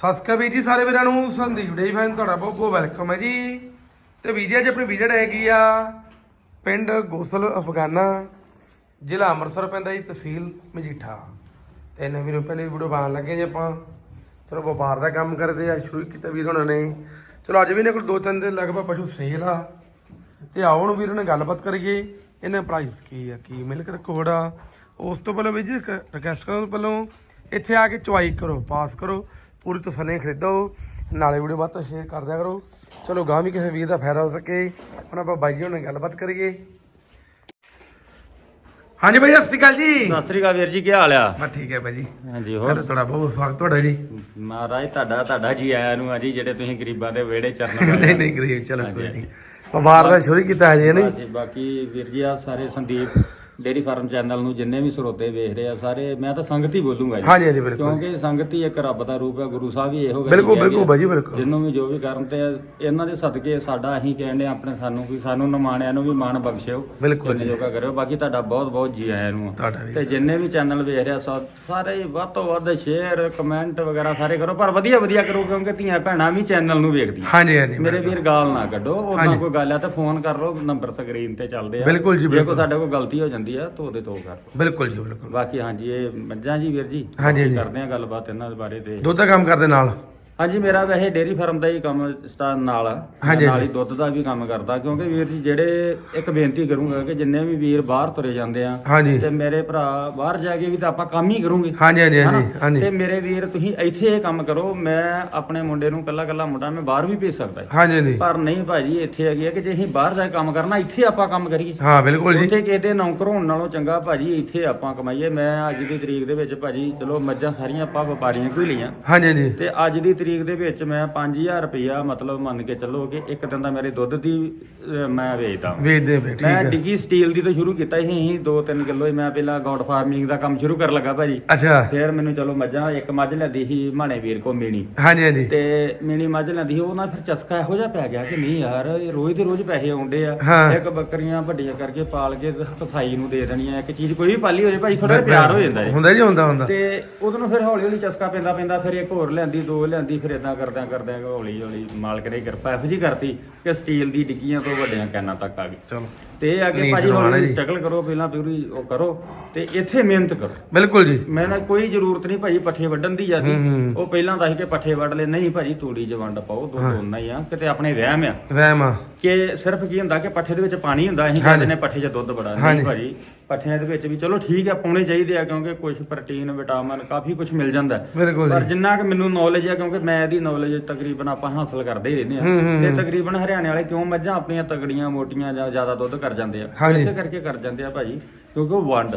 ਸਤਿ ਸ਼੍ਰੀ ਅਕਾਲ ਵੀਰ ਜੀ, ਸਾਰੇ ਵੀਰਾਂ ਨੂੰ ਸੰਦੀਪ ਡੇਈ ਫੈਨ ਤੁਹਾਡਾ ਬਹੁਤ ਬਹੁਤ ਵੈਲਕਮ ਹੈ ਜੀ। ਤੇ ਵੀਰ ਜੀ, ਅੱਜ ਆਪਣੀ ਵਿਜ਼ਿਟ ਹੈਗੀ ਆ ਪਿੰਡ ਗੋਸਲ, ਅਫਗਾਨਾ, ਜ਼ਿਲ੍ਹਾ ਅੰਮ੍ਰਿਤਸਰ ਪੈਂਦਾ ਜੀ, ਤਹਿਸੀਲ ਮਜੀਠਾ। ਤੇ ਨਵੀਂ ਨੂੰ ਪਹਿਲੀ ਵੀਡੀਓ ਬਣਾਉਣ ਲੱਗੇ ਜੀ ਆਪਾਂ। ਚਲੋ, ਵਪਾਰ ਦਾ ਕੰਮ ਕਰਦੇ ਆ, ਸ਼ੁਰੂ ਕੀਤਾ ਵੀਰ ਉਹਨਾਂ ਨੇ। ਚਲੋ, ਅੱਜ ਵੀ ਇਹਨਾਂ ਕੋਲ ਦੋ ਤਿੰਨ ਦਿਨ ਲਗਭਗ ਪਸ਼ੂ ਸੇਲ ਆ। ਤੇ ਆਓ ਹੁਣ ਵੀਰ ਨਾਲ ਗੱਲਬਾਤ ਕਰੀਏ, ਇਹਨਾਂ ਪ੍ਰਾਈਸ ਕੀ ਆ, ਕੀ ਮਿਲਕ ਰਿਕਾਰਡ ਆ। ਉਸ ਤੋਂ ਪਹਿਲਾਂ ਵੀ ਜੀ ਰਿਕਵੈਸਟ ਕਰਾਂ ਤੋਂ ਪਹਿਲਾਂ। ਇੱਥੇ ਆ ਕੇ ਚੁਆਈ ਕਰੋ, ਪਾਸ ਕਰੋ। ਪੂਰੀ ਤਸੱਲੀ ਖਰੀਦੋ ਨਾਲੇ ਵੀਡੀਓ ਬਾਤ ਸ਼ੇਅਰ ਕਰ ਦਿਆ ਕਰੋ। ਚਲੋ ਗਾਂ ਵੀ ਕਿਸੇ ਵੀਰ ਦਾ ਫਾਇਦਾ ਹੋ ਸਕੇ। ਹੁਣ ਆਪਾਂ ਬਾਈ ਜੀ ਨਾਲ ਗੱਲਬਾਤ ਕਰੀਏ। ਹਾਂਜੀ ਬਾਈ ਸਤਿ ਸ਼੍ਰੀ ਅਕਾਲ ਜੀ। ਸਤਿ ਸ੍ਰੀ ਅਕਾਲ ਵੀਰ ਜੀ ਕੀ ਹਾਲ ਆ? ਬਸ ਠੀਕ ਹੈ ਬਾਈ। ਜੀ ਹਾਂਜੀ ਹੋਰ? ਤੁਹਾਡਾ ਬਹੁਤ ਸਵਾਗਤ ਤੁਹਾਡਾ ਜੀ। ਮਹਾਰਾਜ ਤੁਹਾਡਾ ਤੁਹਾਡਾ ਜੀ ਆਇਆਂ ਨੂੰ ਆ ਜੀ ਜਿਹੜੇ ਤੁਸੀਂ ਗਰੀਬਾਂ ਦੇ ਵਿਹੜੇ ਚਰਨ ਨਹੀਂ ਨਹੀਂ ਗਰੀਬ ਚਲੋ ਕੋਈ ਨਹੀਂ। ਵਪਾਰ ਦਾ ਸ਼ੁਰੂ ਕੀਤਾ ਹਜੇ ਨਹੀਂ ਬਾਕੀ ਵੀਰ ਜੀ ਆ ਸਾਰੇ ਸੰਦੀਪ ਡੇਰੀ ਫਾਰਮ ਚੈਨਲ ਨੂੰ ਜਿੰਨੇ ਵੀ ਸਰੋਤੇ ਵੇਖ ਰਹੇ ਆ ਸਾਰੇ ਮੈਂ ਤਾਂ ਸੰਗਤ ਹੀ ਬੋਲੂੰਗਾ ਜੀ। ਹਾਂਜੀ ਹਾਂਜੀ ਬਿਲਕੁਲ। ਕਿਉਂਕਿ ਸੰਗਤ ਹੀ ਇੱਕ ਰੱਬ ਦਾ ਰੂਪ ਹੈ ਗੁਰੂ ਸਾਹਿਬ ਹੀ ਇਹੋ ਗੱਲ ਬਿਲਕੁਲ ਬਿਲਕੁਲ ਆ। ਬਾਈ ਜੀ ਬਿਲਕੁਲ। ਜਿਹਨੂੰ ਵੀ ਜੋ ਵੀ ਕਰਨ ਤੇ ਇਹਨਾਂ ਦੇ ਸਦਕੇ ਸਾਡਾ ਅਸੀਂ ਕਹਿੰਦੇ ਆ ਆਪਣੇ ਸਾਨੂੰ ਵੀ ਸਾਨੂੰ ਨਿਮਾਣਿਆਂ ਨੂੰ ਵੀ ਮਾਣ ਬਖਸ਼ਿਓ ਬਿਲਕੁਲ ਜਿੰਨੇ ਜੋਗਾ ਕਰਿਓ। ਬਾਕੀ ਤੁਹਾਡਾ ਬਹੁਤ ਬਹੁਤ ਜੀ ਆਇਆਂ ਨੂੰ ਵੀ। ਤੇ ਜਿੰਨੇ ਵੀ ਚੈਨਲ ਵੇਖ ਰਿਹਾ ਸਾ- ਸਾਰੇ ਵੱਧ ਤੋਂ ਵੱਧ ਸ਼ੇਅਰ ਕਮੈਂਟ ਵਗੈਰਾ ਸਾਰੇ ਕਰੋ। ਪਰ ਵਧੀਆ ਵਧੀਆ ਕਰੋ ਕਿਉਂਕਿ ਧੀਆਂ ਭੈਣਾਂ ਵੀ ਚੈਨਲ ਨੂੰ ਵੇਖਦੀਆਂ। ਹਾਂਜੀ ਹਾਂਜੀ ਮੇਰੇ ਵੀਰ ਗਾਲ ਨਾ ਕੱਢੋ। ਉਹਨਾਂ ਕੋਈ ਗੱਲ ਆ ਤਾਂ ਫੋਨ ਕਰ ਲਓ ਨੰਬਰ ਸਕਰੀਨ ਤੇ ਚੱਲਦੇ ਆ। ਬਿਲਕੁਲ ਜੀ, ਜੇ। ਕੋਈ ਸਾਡੇ ਕੋਲ ਗਲਤੀ ਹੋ ਜਾਂਦੀ ਆ ਤਾਂ ਉਹਦੇ ਤੋਂ ਕਰ। ਬਿਲਕੁਲ ਜੀ ਬਿਲਕੁਲ। ਬਾਕੀ ਹਾਂਜੀ ਇਹ ਮੱਝਾਂ ਜੀ ਵੀਰ ਜੀ ਹਾਂਜੀ, ਹਾਂਜੀ। ਕਰਦੇ ਆ ਗੱਲਬਾਤ ਇਹਨਾਂ ਦੇ ਬਾਰੇ ਤੇ। ਦੁੱਧ ਦਾ ਕੰਮ ਕਰਦੇ ਨਾਲ। ਹਾਂਜੀ ਮੇਰਾ ਵੈਸੇ ਡੇਰੀ ਫਾਰਮ ਦਾ ਹੀ ਕੰਮ ਸਟਾਰ ਨਾਲ ਆ। ਮੈਂ ਹਾਂਜੀ, ਨਾਲ ਹੀ ਦੁੱਧ ਦਾ ਵੀ ਕੰਮ ਕਰਦਾ ਕਿਉਂਕਿ ਵੀਰ ਜੀ ਜਿਹੜੇ ਇੱਕ ਬੇਨਤੀ ਕਰੂੰਗਾ ਕਿ ਜਿੰਨੇ ਵੀ ਵੀਰ ਬਾਹਰ ਤੁਰੇ ਜਾਂਦੇ ਆ ਹਾਂਜੀ। ਤੇ ਮੇਰੇ ਭਰਾ ਬਾਹਰ ਜਾ ਕੇ ਵੀ ਤਾਂ ਆਪਾਂ ਕੰਮ ਹੀ ਕਰੂੰਗੇ। ਹਾਂਜੀ ਹਾਂਜੀ ਹਾਂਜੀ ਹਨਾ? ਹਾਂਜੀ ਤੇ ਮੇਰੇ ਵੀਰ ਤੁਸੀਂ ਇੱਥੇ ਇਹ ਕੰਮ ਕਰੋ ਮੈਂ ਆਪਣੇ ਮੁੰਡੇ ਨੂੰ ਕੱਲਾ ਕੱਲਾ ਮੁੰਡਾ ਮੈਂ ਬਾਹਰ ਵੀ ਭੇਜ ਸਕਦਾ। ਹਾਂਜੀ ਹਾਂਜੀ। ਪਰ ਨਹੀਂ ਭਾਜੀ ਇੱਥੇ ਹੈਗੀ ਆ ਕਿ ਜੇ ਅਸੀਂ ਬਾਹਰ ਜਾ ਕੇ ਕੰਮ ਕਰਨਾ ਇੱਥੇ ਆਪਾਂ ਕੰਮ ਕਰੀਏ। ਹਾਂ ਬਿਲਕੁਲ ਜੀ। ਉੱਥੇ ਦੇ ਨੌਕਰ ਹੋਣ ਨਾਲੋਂ ਚੰਗਾ ਭਾਜੀ ਇੱਥੇ ਆਪਾਂ ਕਮਾਈਏ। ਮੈਂ ਅੱਜ ਦੀ ਤਰੀਕ ਦੇ ਵਿੱਚ ਭਾਜੀ ਚਲੋ ਮੱਝਾਂ ਸਾਰੀਆਂ ਆਪਾਂ ਵਪਾਰੀਆਂ ਕੋਈ ਲਈਆਂ। ਹਾਂਜੀ ਹਾਂਜੀ। ਤੇ ਅੱਜ ਦੀ ਤਰੀਕ ਦੇ ਵਿੱਚ ਮੈਂ 5000 ਰੁਪਇਆ ਮਤਲਬ ਮੰਨ ਕੇ ਚੱਲੋ ਕਿ ਇੱਕ ਦਿਨ ਦਾ ਮੇਰੇ ਦੁੱਧ ਦੀ ਅਹ, ਮੈਂ ਵੇਚਦਾ ਵੇਚਦੇ ਪਏ ਠੀਕ ਮੈਂ ਹੈ। ਡਿੱਗੀ ਸਟੀਲ ਦੀ ਤੋਂ ਸ਼ੁਰੂ ਕੀਤਾ ਸੀ ਅਸੀਂ 2-3 ਕਿਲੋ ਹੀ ਮੈਂ ਪਹਿਲਾਂ ਗੌਡ ਫਾਰਮਿੰਗ ਦਾ ਕੰਮ ਸ਼ੁਰੂ ਕਰਨ ਲੱਗਾ ਭਾਜੀ। ਅੱਛਾ। ਫਿਰ ਮੈਨੂੰ ਚਲੋ ਮੱਝਾਂ ਇੱਕ ਮੱਝ ਲੈਂਦੀ ਸੀ ਮਾਣੇ ਵੀਰ ਕੋ ਮੀਣੀ। ਹਾਂਜੀ ਹਾਂਜੀ। ਤੇ ਮੀਣੀ ਮੱਝ ਲੈਂਦੀ ਸੀ ਉਹ ਨਾ ਫਿਰ ਚਸਕਾ ਇਹੋ ਜਿਹਾ ਪੈ ਗਿਆ ਕਿ ਨਹੀਂ ਯਾਰ ਇਹ ਰੋਜ਼ ਦੇ ਰੋਜ਼ ਪੈਸੇ ਆਉਂਦੇ ਆ। ਹਾਂ। ਇੱਕ ਬੱਕਰੀਆਂ ਵੱਡੀਆਂ ਕਰਕੇ ਪਾਲ ਕੇ ਤੇ ਨੂੰ ਦੇ ਦੇਣੀਆਂ ਇੱਕ ਚੀਜ਼ ਕੋਈ ਵੀ ਪਾਲੀ ਹੋ ਜੇ ਭਾਈ ਥੋੜਾ ਪਿਆਰ ਹੋ ਜਾਂਦਾ ਹੈ ਹੁੰਦਾ ਜੀ ਹੁੰਦਾ ਹੁੰਦਾ। ਤੇ ਉਦੋਂ ਨੂੰ ਫਿਰ ਹੌਲੀ ਹੌਲੀ ਚਸਕਾ ਪੈਂਦਾ ਪੈਂਦਾ ਫਿਰ ਇੱਕ ਹੋਰ ਲੈਂਦੀ ਦੋ ਲੈਂਦੀ ਫਿਰ ਇਦਾਂ ਕਰਦਿਆਂ ਕਰਦਿਆਂ ਹੌਲੀ ਹੌਲੀ ਮਾਲਕ ਨੇ ਕਿਰਪਾ ਇਹੋ ਜੀ ਕਰਤੀ ਕਿ ਸਟੀਲ ਦੀ ਡਿੱਗੀਆਂ ਤੋਂ ਵੱਡੀਆਂ ਕੈਨਾਂ ਤੱਕ ਆ ਗਈ। ਚਲੋ। ਤੇ ਇਹ ਆ ਕਿ ਭਾਜੀ ਜੀ। ਸਟਰਗਲ ਕਰੋ ਪਹਿਲਾਂ ਪੂਰੀ ਉਹ ਕਰੋ ਤੇ ਇੱਥੇ ਮਿਹਨਤ ਕਰੋ। ਬਿਲਕੁਲ ਜੀ। ਮੈਂ ਨਾ ਕੋਈ ਜ਼ਰੂਰਤ ਨਹੀਂ ਭਾਜੀ ਪੱਠੇ ਵੱਢਣ ਦੀ ਜਾਂਦੀ। ਉਹ ਪਹਿਲਾਂ ਦੱਸ ਕੇ ਪੱਠੇ ਵੱਢ ਲੈ ਨਹੀਂ ਭਾਜੀ ਤੂੜੀ ਚ ਵੰਡ ਪਾਓ ਦੋ ਦੋਨਾ ਹੀ ਆ ਕਿਤੇ ਆਪਣੇ ਵਹਿਮ ਆ। ਵਹਿਮ ਆ। ਕਿ ਸਿਰਫ ਕੀ ਹੁੰਦਾ ਕਿ ਪੱਠੇ ਦੇ ਵਿੱਚ ਪਾਣੀ ਹੁੰਦਾ ਅਸੀਂ ਕਹਿੰਦੇ ਨੇ ਪੱਠੇ 'ਚ ਦੁੱਧ ਬੜਾ। ਨਹੀਂ ਭਾਜੀ ਪੱਠਿਆਂ ਦੇ ਵਿੱਚ ਵੀ ਚਲੋ ਠੀਕ ਆ ਪਾਉਣੇ ਚਾਹੀਦੇ ਆ ਕਿਉਂਕਿ ਕੁਝ ਪ੍ਰੋਟੀਨ ਵਿਟਾਮਿਨ ਕਾਫੀ ਕੁਝ ਮਿਲ ਜਾਂਦਾ। ਹੈ। ਬਿਲਕੁਲ ਪਰ ਜੀ ਜਿੰਨਾ ਕਿ ਮੈਨੂੰ ਨੌਲੇਜ ਆ ਕਿਉਂਕਿ ਮੈਂ ਇਹਦੀ ਨੌਲੇਜ ਤਕਰੀਬਨ ਆਪਾਂ ਹਾਸਲ ਕਰਦੇ ਹੀ ਰਹਿੰਦੇ ਹੂੰ, ਹੂੰ, ਆ ਤੇ ਤਕਰੀਬਨ ਹਰਿਆਣੇ ਵਾਲੇ ਕਿਉਂ ਮੱਝਾਂ ਆਪਣੀਆਂ ਤਗੜੀਆਂ ਮੋਟੀਆਂ ਜਾਂ ਜ਼ਿਆਦਾ ਦੁੱਧ ਕਰ ਜਾਂਦੇ ਆ? ਹਾਂਜੀ। ਇਸੇ ਕਰਕੇ ਕਰ ਜਾਂਦੇ ਆ ਭਾਜੀ ਕਿਉਂਕਿ ਉਹ ਵੰਡ।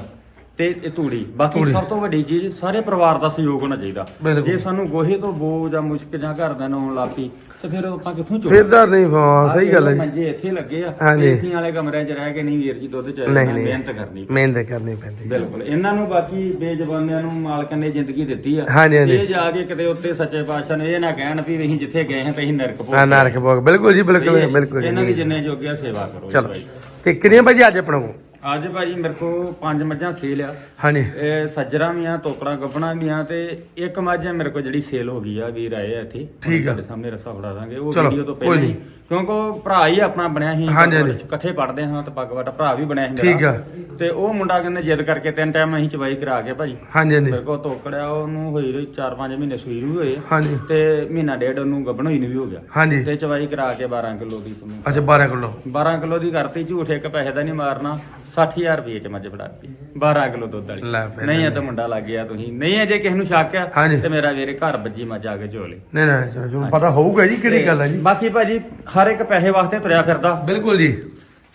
ਤੇ ਇਹ ਧੂੜੀ ਬਾਕੀ ਸਭ ਤੋਂ ਵੱਡੀ ਚੀਜ਼ ਸਾਰੇ ਪਰਿਵਾਰ ਦਾ ਸਹਿਯੋਗ ਹੋਣਾ ਚਾਹੀਦਾ ਬਿਲਕੁਲ। ਜੇ ਸਾਨੂੰ ਗੋਹੇ ਤੋਂ ਬੋ ਜਾਂ ਮੁਸ਼ਕ ਜਾਂ ਘਰਦਿਆਂ ਨੂੰ ਆਉਣ ਲੱਪੀ ਤੇ ਫਿਰ ਆਪਾਂ ਕਿੱਥੋਂ ਚੋਂ ਫਿਰਦਾ ਨਹੀਂ ਹਾਂ ਸਹੀ ਗੱਲ ਹੈ ਜੀ ਮੰਜੇ ਇੱਥੇ ਲੱਗੇ ਆ ਹਾਂਜੀ। ਏਸੀਆਂ ਵਾਲੇ ਕਮਰਿਆਂ 'ਚ ਰਹਿ ਕੇ ਨਹੀਂ ਵੀਰ ਜੀ ਦੁੱਧ ਚਾਹੀਦਾ ਨਹੀਂ, ਨਹੀਂ। ਮਿਹਨਤ ਕਰਨੀ ਮਿਹਨਤ ਕਰਨੀ ਪੈਂਦੀ ਬਿਲਕੁਲ ਇਹਨਾਂ ਨੂੰ ਬਾਕੀ ਬੇਜ਼ਬਾਨਿਆਂ ਨੂੰ ਮਾਲਕ ਨੇ ਜ਼ਿੰਦਗੀ ਦਿੱਤੀ ਆ ਹਾਂਜੀ, ਹਾਂਜੀ। ਇਹ ਜਾ ਕੇ ਕਿਤੇ ਉੱਤੇ ਸੱਚੇ ਪਾਤਸ਼ਾਹ ਨੇ ਇਹ ਨਾ ਕਹਿਣ ਵੀ ਅਸੀਂ ਜਿੱਥੇ ਗਏ ਹਾਂ ਤੇ ਅਸੀਂ ਨਰਕ ਹਾਂ ਪਹੁੰਚ ਨਰਕ ਭੋਗ ਬਿਲਕੁਲ ਜੀ ਬਿਲਕੁਲ। ਬਿਲਕੁਲ ਇਹਨਾਂ ਦੀ ਜੀ ਜਿੰਨੇ ਜੋਗੇ ਆ ਸੇਵਾ ਕਰੋ ਜੀ ਚਲੋ ਭਾਈ। ਤੇ ਕਿੰਨੀਆਂ ਭਾਜੀ ਅੱਜ ਆਪਣਾ ਕੋਲ ਅੱਜ ਭਾਜੀ ਮੇਰੇ ਕੋ ਪੰਜ ਮੱਝਾਂ ਸੇਲ ਆ ਹਾਂਜੀ ਇਹ ਸੱਜਰਾਂ ਵੀ ਆ ਤੋਕੜਾਂ ਗੱਬਣਾ ਵੀ ਆ ਤੇ ਇੱਕ ਮੱਝ ਮੇਰੇ ਕੋਲ ਜਿਹੜੀ ਸੇਲ ਹੋ ਗਈ ਆ ਵੀਰ ਆਏ ਆ ਇੱਥੇ ਠੀਕ ਆ। ਤੁਹਾਡੇ ਸਾਹਮਣੇ ਰਸਾ ਫੜਾ ਦਾਂਗੇ ਉਹ ਚਲੋ, ਵੀਡੀਓ ਤੋਂ ਕੋਈ ਪਹਿਲਾਂ ਹੀ ਨਹੀਂ। ਕਿਉਂਕਿ ਉਹ ਭਰਾ ਹੀ ਆਪਣਾ ਬਣਿਆ ਸੀ ਹਾਂਜੀ, ਹਾਂਜੀ। ਇਕੱਠੇ ਪੜਦੇ ਹਾਂ ਤੇ ਪੱਗ ਵਾਟਾ ਭਰਾ ਵੀ ਬਣਿਆ ਸੀ ਠੀਕ। ਆ। ਤੇ ਉਹ ਮੁੰਡਾ ਕਹਿੰਦੇ ਜਿੱਦ ਕਰਕੇ ਤਿੰਨ ਟਾਈਮ ਅਸੀਂ ਚਵਾਈ ਕਰਾ ਕੇ ਭਾਜੀ ਹਾਂਜੀ ਹਾਂਜੀ। ਮੇਰੇ ਕੋਲ ਤੋਕੜਿਆ ਉਹਨੂੰ ਹੋਈ 4-5 ਮਹੀਨੇ ਸੂਈ ਨੂੰ ਵੀ ਹੋਏ ਹਾਂਜੀ। ਤੇ ਮਹੀਨਾ ਡੇਢ ਉਹਨੂੰ ਗੱਭਣ ਹੋਈ ਨੂੰ ਵੀ ਹੋ ਗਿਆ। ਹਾਂਜੀ। ਤੇ ਚਵਾਈ ਕਰਾ ਕੇ 12 ਕਿਲੋ ਦੀ ਤੁਹਾਨੂੰ ਅੱਛਾ 12 ਕਿਲੋ। 12 ਕਿਲੋ ਦੀ ਕਰਤੀ ਝੂਠ ਇੱਕ ਪੈਸੇ ਦਾ ਨਹੀਂ ਮਾਰਨਾ 60000 ਰੁਪਏ ਚ ਮੱਝ ਫੜਾਤੀ 12 ਕਿਲੋ ਦੁੱਧ ਵਾਲੀ। ਲੈ ਫਿਰ। ਨਹੀਂ ਇਹ ਤਾਂ ਮੁੰਡਾ ਲੱਗ ਗਿਆ ਤੁਸੀਂ। ਨਹੀਂ ਹੈ ਜੇ ਕਿਸੇ ਨੂੰ ਸ਼ੱਕ ਆ ਹਾਂਜੀ। ਤੇ ਮੇਰਾ ਵੀਰੇ ਘਰ ਵੱਜੀ ਮੱਝ ਆ ਕੇ ਝੋਲੇ ਨਹੀਂ ਨਹੀਂ ਚਲੋ ਪਤਾ ਹੋਊਗਾ ਜੀ ਕਿਹੜੀ ਗੱਲ ਹੈ ਜੀ। ਬਾਕੀ ਭਾਜੀ ਹਰ ਇੱਕ ਪੈਸੇ ਵਾਸਤੇ ਤੁਰਿਆ ਫਿਰਦਾ। ਬਿਲਕੁਲ ਜੀ।